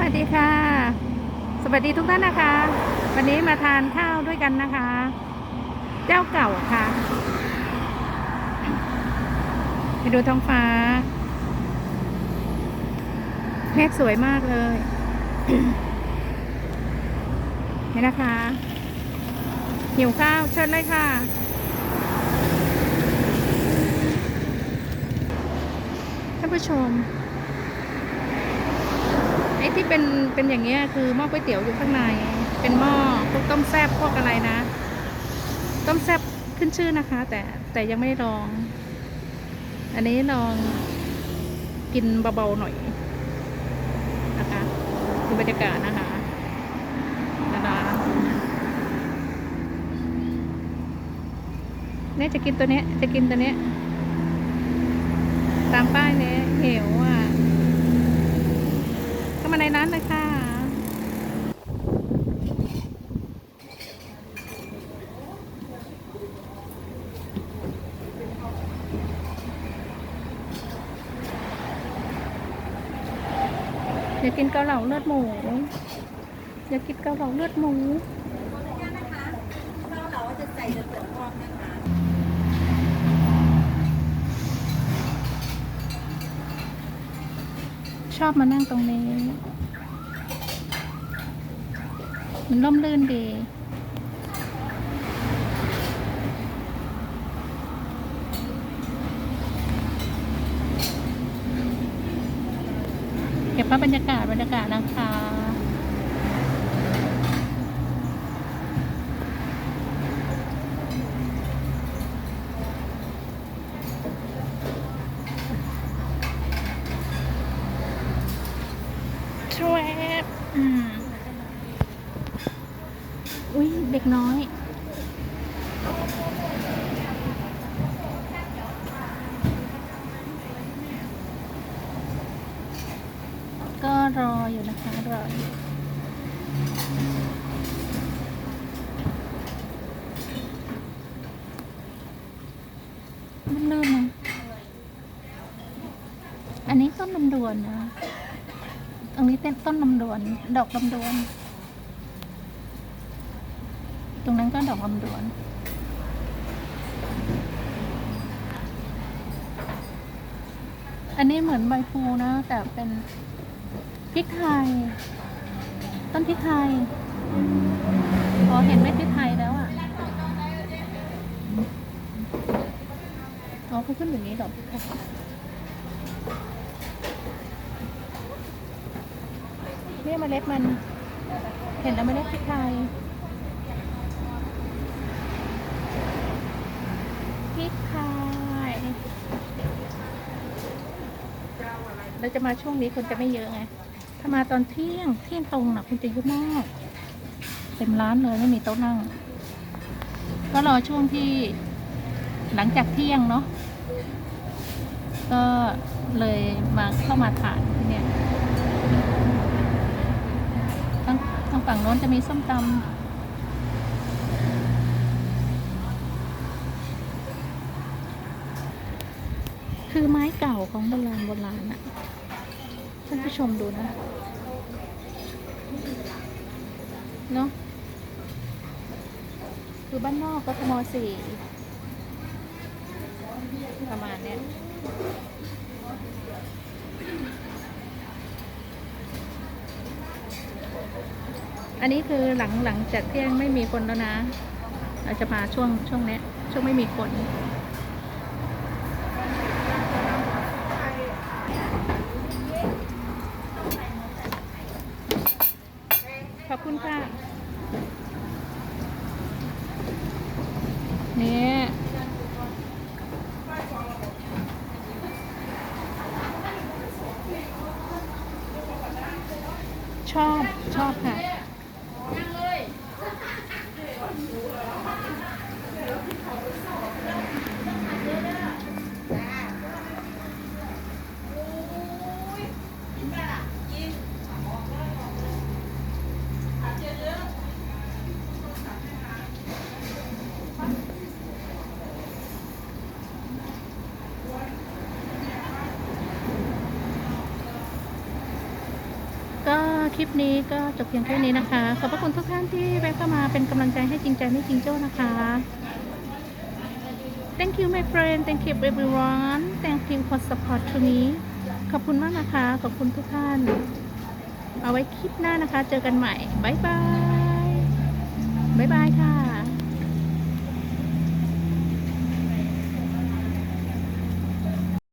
วัสดีค่ะ สวัสดีทุกท่านนะคะ วันนี้มาทานข้าวด้วยกันนะคะ เจ้าเก่าค่ะไปดูท้องฟ้าเมฆสวยมากเลยนี่นะคะหิวข้าวเชิญเลยค่ะท่านผู้ชม อ้ที่เป็นเป็นอย่างเงี้ยคือหม้อก๋วยเตี๋ยวอยู่ข้างใน เป็นหม้อพวกต้มแซ่บพวกอะไรนะ ต้มแซ่บขึ้นชื่อนะคะ แต่แต่ยังไม่ได้ลอง อันนี้ลองกินเบาๆหน่อยนะคะดูบรรยากาศนะคะนะคะเนี่ยจะกินตัวเนี้ยจะกินตัวเนี้ยตามป้ายเนี้ยเหวอะเข้ามา ในร้านเลยค่ะอยากกินเกาเหลาเลือดหมู อยากกินเกาเหลาเลือดหมูเราเหลาจะใส่เสือพอกนะคะ อบมานั่งตรงนี้ มันร่มรื่นดีเก็บภาพบรรยากาศบรรยากาศนะคะ อุ้ยเด็กน้อย ก็รออยู่นะคะรออยู่มันลื่นนะอันนี้ต้นลำดวนนะตรงนี้เต้นต้นลำดวน ดอกลำดวน ตรงนั้นก็ดอกลำดวน อันนี้เหมือนใบพลูนะ แต่เป็นพริกไทย ต้นพริกไทย พอเห็นเม็ดพริกไทยแล้วอะอ๋อเขาขึ้นอย่างนี้ดอกพริกไทยเนี่ยมเมล็ดมัน เห็นแล้วเมล็ดพริกไทยพริกไทย เราจะมาช่วงนี้คนจะไม่เยอะไง ถ้ามาตอนเที่ยงเที่ยงตรงนะคุณจะเยอะมาก เต็มร้านเลยไม่มีโต๊ะนั่ง ก็รอช่วงที่หลังจากเที่ยงเนาะ ก็เลยมาเข้ามาทานที่เนี่ยทางทางฝั่งโน้นจะมีส้มตำคือไม้เก่าของโบราณโบราณอะ ท่านผู้ชมดูนะ เนาะคือบ้านนอกกทมสี่ประมาณเนี้ยอันนี้คือหลังหลังจากเที่ยงไม่มีคนแล้วนะ เราจะมาช่วงช่วงเนี้ยช่วงไม่มีคน ขอบคุณค่ะ นี่ชอบ ชอบค่ะ ก็ คลิปนี้ก็จบเพียงแค่นี้นะคะ ขอบพระคุณทุกท่านที่แวะเข้ามาเป็นกำลังใจให้จริงใจไม่จริงโจ้นะคะ Thank you my friend Thank you everyone Thank you for support to me ขอบคุณมากนะคะ ขอบคุณทุกท่าน เอาไว้คลิปหน้านะคะ เจอกันใหม่ บ๊ายบาย บ๊ายบายค่ะ